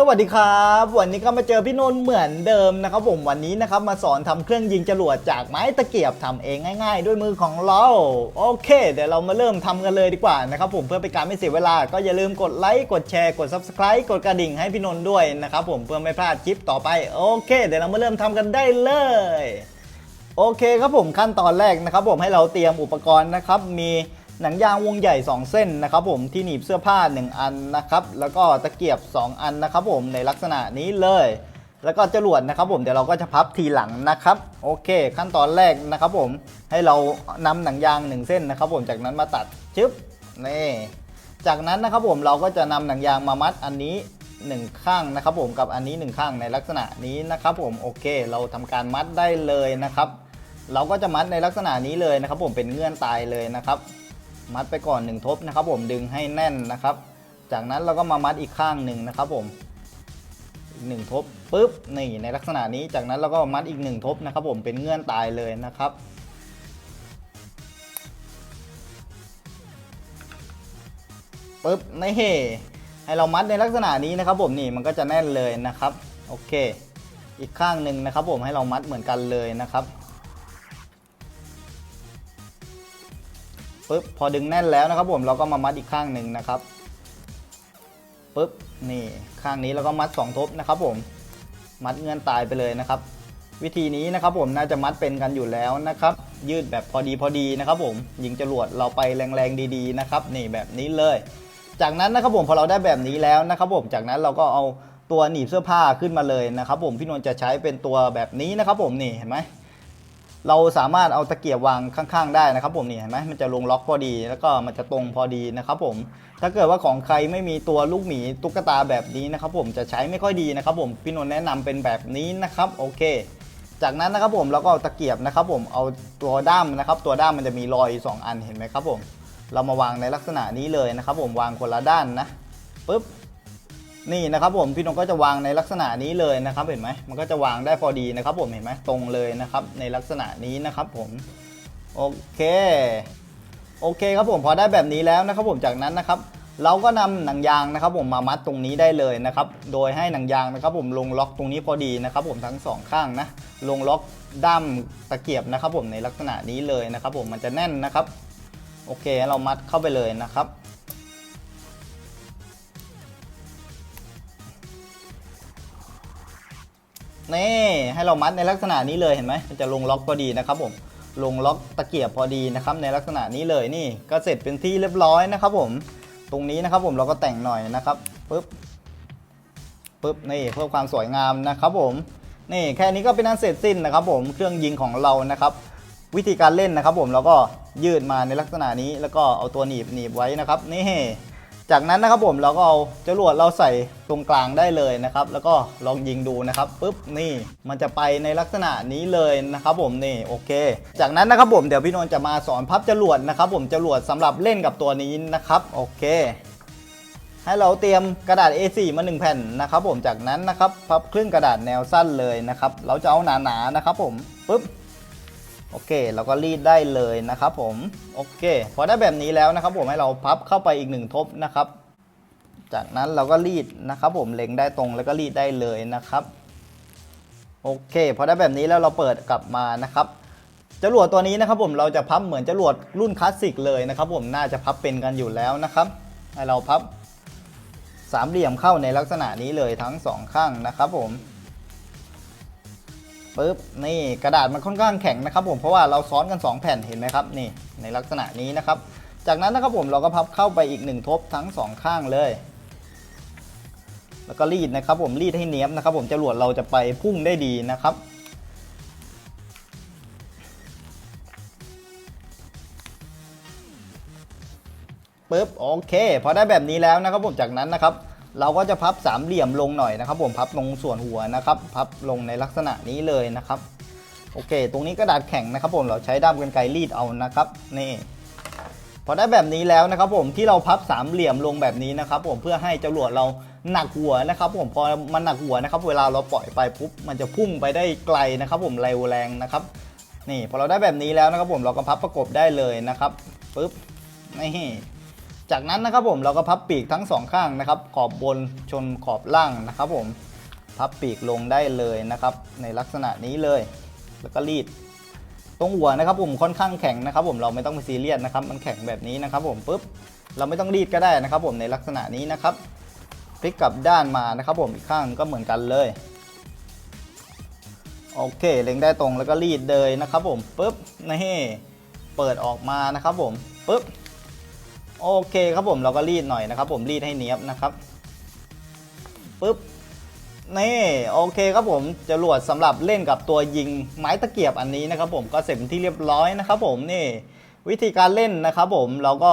สวัสดีครับ วันนี้ก็มาเจอพี่นนท์เหมือนเดิมนะครับผมวันนี้นะครับมาสอนทำเครื่องยิงจรวดจากไม้ตะเกียบทำเองง่าย ๆ ด้วยมือของเราโอเค เดี๋ยวเรามาเริ่มทำกันเลยดีกว่านะครับผมเพื่อเป็นการไม่เสียเวลา ก็อย่าลืมกดไลค์กดแชร์กด subscribe กดกระดิ่งให้พี่นนท์ด้วยนะครับผมเพื่อไม่พลาดคลิปต่อไปโอเค เดี๋ยวเรามาเริ่มทำกันได้เลยโอเคครับผมขั้นตอนแรกนะครับผมให้เราเตรียมอุปกรณ์นะครับมี หนังยางวงใหญ่ 2 เส้นนะครับผมที่หนีบเสื้อผ้า 1 อันนะครับแล้วก็ตะเกียบ 2 อันนะครับผมในลักษณะนี้เลย แล้วก็จรวดนะครับผมเดี๋ยวเราก็จะพับทีหลังนะครับโอเค ขั้นตอนแรกนะครับผมให้เรานำหนังยาง 1 เส้นนะครับผมจากนั้นมาตัดชึบนี่จากนั้นนะครับผมเราก็จะนำหนังยางมามัดอันนี้1ข้างนะครับผมกับอันนี้1ข้างในลักษณะนี้นะครับผมโอเค เราทำการมัดได้เลยนะครับ เราก็จะมัดในลักษณะนี้เลยนะครับ ผมเป็นเงื่อนตายเลยนะครับ มัดไปก่อนหนึ่งทบนะครับ ผมดึงให้แน่นนะครับ จากนั้นเราก็มามัดอีกข้างหนึ่งนะครับผมอีกหนึ่งทบปุ๊บนี่ในลักษณะนี้จากนั้นเราก็มัดอีกหนึ่งทบนะครับ ผมเป็นเงื่อนตายเลยนะครับ ปุ๊บนี่ให้เรามัดในลักษณะนี้นะครับ ผมนี่มันก็จะแน่นเลยนะครับ โอเค อีกข้างหนึ่งนะครับ ผมให้เรามัดเหมือนกันเลยนะครับ ปุ๊บพอดึงแน่นแล้วนะครับผมเราก็มามัดอีกข้างหนึ่งนะครับปุ๊บนี่ข้างนี้เราก็มัดสองทบนะครับผมมัดเงื่อนตายไปเลยนะครับ วิธีนี้นะครับผมน่าจะมัดเป็นกันอยู่แล้วนะครับ ยืดแบบพอดีพอดีนะครับผมยิงจรวดเราไปแรงๆดีๆนะครับนี่แบบนี้เลย จากนั้นนะครับผมพอเราได้แบบนี้แล้วนะครับผมจากนั้นเราก็เอาตัวหนีบเสื้อผ้าขึ้นมาเลยนะครับผมพี่นนท์จะใช้เป็นตัวแบบนี้นะครับผมนี่เห็นไหม เราสามารถเอาตะเกียบวางข้างๆได้นะครับผมนี่เห็นไหมมันจะลงล็อกพอดี แล้วก็มันจะตรงพอดีนะครับผม ถ้าเกิดว่าของใครไม่มีตัวลูกหมีตุ๊กตาแบบนี้นะครับผมจะใช้ไม่ค่อยดีนะครับผมพี่นนท์แนะนำเป็นแบบนี้นะครับโอเค จากนั้นนะครับผมเราก็เอาตะเกียบนะครับผมเอาตัวด้ามนะครับ ตัวด้ามมันจะมีรอยสองอันเห็นไหมครับผม เรามาวางในลักษณะนี้เลยนะครับผมวางคนละด้านนะปุ๊บ นี่นะครับผมพี่นนท์ก็จะวางในลักษณะนี้เลยนะครับเห็นไหมมันก็จะวางได้พอดีนะครับ ผมเห็นไหมตรงเลยนะครับ ในลักษณะนี้นะครับผมโอเคโอเคครับผมพอได้แบบนี้แล้วนะครับผมจากนั้นนะครับ เราก็นำหนังยางนะครับ ผมมามัดตรงนี้ได้เลยนะครับ โดยให้หนังยางนะครับ ผมลงล็อกตรงนี้พอดีนะครับ ผมทั้งสองข้างนะลงล็อกด้ามตะเกียบนะครับ ผมในลักษณะนี้เลยนะครับ ผมมันจะแน่นนะครับ โอเคเรามัดเข้าไปเลยนะครับ นี่ให้เรามัดในลักษณะนี้เลยเห็นไหมมันจะลงล็อกพอดีนะครับผมลงล็อกตะเกียบพอดีนะครับในลักษณะนี้เลยนี่ก็เสร็จเป็นที่เรียบร้อยนะครับผมตรงนี้นะครับผมเราก็แต่งหน่อยนะครับปึ๊บปึ๊บนี่เพื่อความสวยงามนะครับผมนี่แค่นี้ก็เป็นอันเสร็จสิ้นนะครับผมเครื่องยิงของเรานะครับ วิธีการเล่นนะครับผมเราก็ยืดมาในลักษณะนี้แล้วก็เอาตัวหนีบหนีบไว้นะครับนี่ จากนั้นนะครับผมเราก็เอาจรวดเราใส่ตรงกลางได้เลยนะครับ แล้วก็ลองยิงดูนะครับปุ๊บนี่มันจะไปในลักษณะนี้เลยนะครับผมนี่โอเค จากนั้นนะครับผมเดี๋ยวพี่นนท์จะมาสอนพับจรวดนะครับ ผมจรวดสำหรับเล่นกับตัวนี้นะครับโอเค ให้เราเตรียมกระดาษ A4 มา 1 แผ่นนะครับ ผมจากนั้นนะครับพับครึ่งกระดาษแนวสั้นเลยนะครับ เราจะเอาหนาๆนะครับ ผมปุ๊บ โอเคเราก็รีดได้เลยนะครับผมโอเค พอได้แบบนี้แล้วนะครับผมให้เราพับเข้าไปอีกหนึ่งทบนะครับ จากนั้นเราก็รีดนะครับผมเล็งได้ตรงแล้วก็รีดได้เลยนะครับโอเคพอได้แบบนี้แล้วเราเปิดกลับมานะครับจรวดตัวนี้นะครับผมเราจะพับเหมือนจรวดรุ่นคลาสสิกเลยนะครับผมน่าจะพับเป็นกันอยู่แล้วนะครับให้เราพับสามเหลี่ยมเข้าในลักษณะนี้เลยทั้งสองข้างนะครับผม ปึ๊บนี่กระดาษมันค่อนข้างแข็งนะครับผมเพราะว่าเราซ้อนกัน 2 แผ่นเห็นไหมครับนี่ในลักษณะนี้นะครับ จากนั้นนะครับผมเราก็พับเข้าไปอีก 1 ทบทั้ง 2 ข้างเลย แล้วก็รีดนะครับผมรีดให้เนี้ยบนะครับ ผมจรวดเราจะไปพุ่งได้ดีนะครับปึ๊บโอเคพอได้แบบนี้แล้วนะครับผมจากนั้นนะครับ เราก็จะพับสามเหลี่ยมลงหน่อยนะครับผมพับลงส่วนหัวนะครับ พับลงในลักษณะนี้เลยนะครับ โอเค ตรงนี้กระดาษแข็งนะครับผมเราใช้ด้ามกรรไกรรีดเอานะครับนี่พอได้แบบนี้แล้วนะครับผมที่เราพับสามเหลี่ยมลงแบบนี้นะครับผมเพื่อให้จรวดเราหนักหัวนะครับผมพอมันหนักหัวนะครับ เวลาเราปล่อยไปปุ๊บมันจะพุ่งไปได้ไกลนะครับ ผมเร็วแรงนะครับ นี่พอเราได้แบบนี้แล้วนะครับผมเราก็พับประกบได้เลยนะครับปึ๊บนี่ จากนั้นนะครับผมเราก็พับปีกทั้งสองข้างนะครับ ขอบบนชนขอบล่างนะครับผมพับปีกลงได้เลยนะครับ ในลักษณะนี้เลย แล้วก็รีด ตรงหัวนะครับผมค่อนข้างแข็งนะครับ ผมเราไม่ต้องไปซีเรียสนะครับ มันแข็งแบบนี้นะครับ ผมปุ๊บเราไม่ต้องรีดก็ได้นะครับ ผมในลักษณะนี้นะครับพลิกกลับด้านมานะครับ ผมอีกข้างก็เหมือนกันเลยโอเคเล็งได้ตรงแล้วก็รีดเลยนะครับ ผมปุ๊บนี่เปิดออกมานะครับ ผมปุ๊บ โอเคครับผมเราก็รีดหน่อยนะครับผมรีดให้เนี้ยบนะครับปุ๊บนี่โอเคครับผมจรวดสำหรับเล่นกับตัวยิงไม้ตะเกียบอันนี้นะครับผมก็เสร็จเป็นที่เรียบร้อยนะครับผมนี่วิธีการเล่นนะครับผมเราก็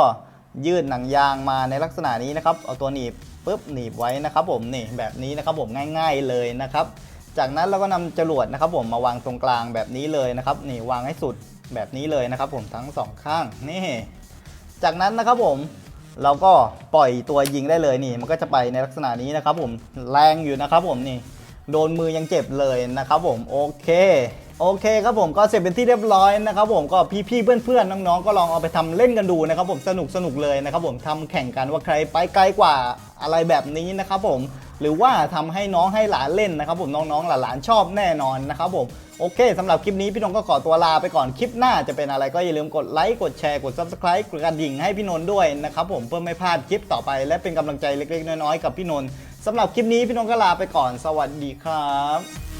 ยืดหนังยางมาในลักษณะนี้นะครับเอาตัวหนีบปุ๊บหนีบไว้นะครับผมนี่แบบนี้นะครับผมง่าย ๆเลยนะครับจากนั้นเราก็นำจรวดนะครับผมมาวางตรงกลางแบบนี้เลยนะครับนี่วางให้สุดแบบนี้เลยนะครับผมทั้งสองข้างนี่ จากนั้นนะครับผมเราก็ปล่อยตัวยิงได้เลยนี่ มันก็จะไปในลักษณะนี้นะครับผมแรงอยู่นะครับผมนี่โดนมือยังเจ็บเลยนะครับผมโอเคโอเคครับผมก็เสร็จเป็นที่เรียบร้อยนะครับผมก็พี่ๆเพื่อนๆน้องๆก็ลองเอาไปทำเล่นกันดูนะครับผมสนุกสนุกเลยนะครับผมทำแข่งกันว่าใครไปไกลกว่าอะไรแบบนี้นะครับผม หรือว่าทำให้น้องให้หลานเล่นนะครับผมน้องๆหลานๆชอบแน่นอนนะครับผมโอเคสำหรับคลิปนี้พี่นนท์ก็ขอตัวลาไปก่อนคลิปหน้าจะเป็นอะไรก็อย่าลืมกดไลค์กดแชร์กด subscribe กดกระดิ่งให้พี่นนท์ด้วยนะครับผมเพื่อไม่พลาดคลิปต่อไป และเป็นกำลังใจเล็กๆ น้อยๆ กับพี่นนท์สำหรับคลิปนี้พี่นนท์ก็ลาไปก่อน สวัสดีครับ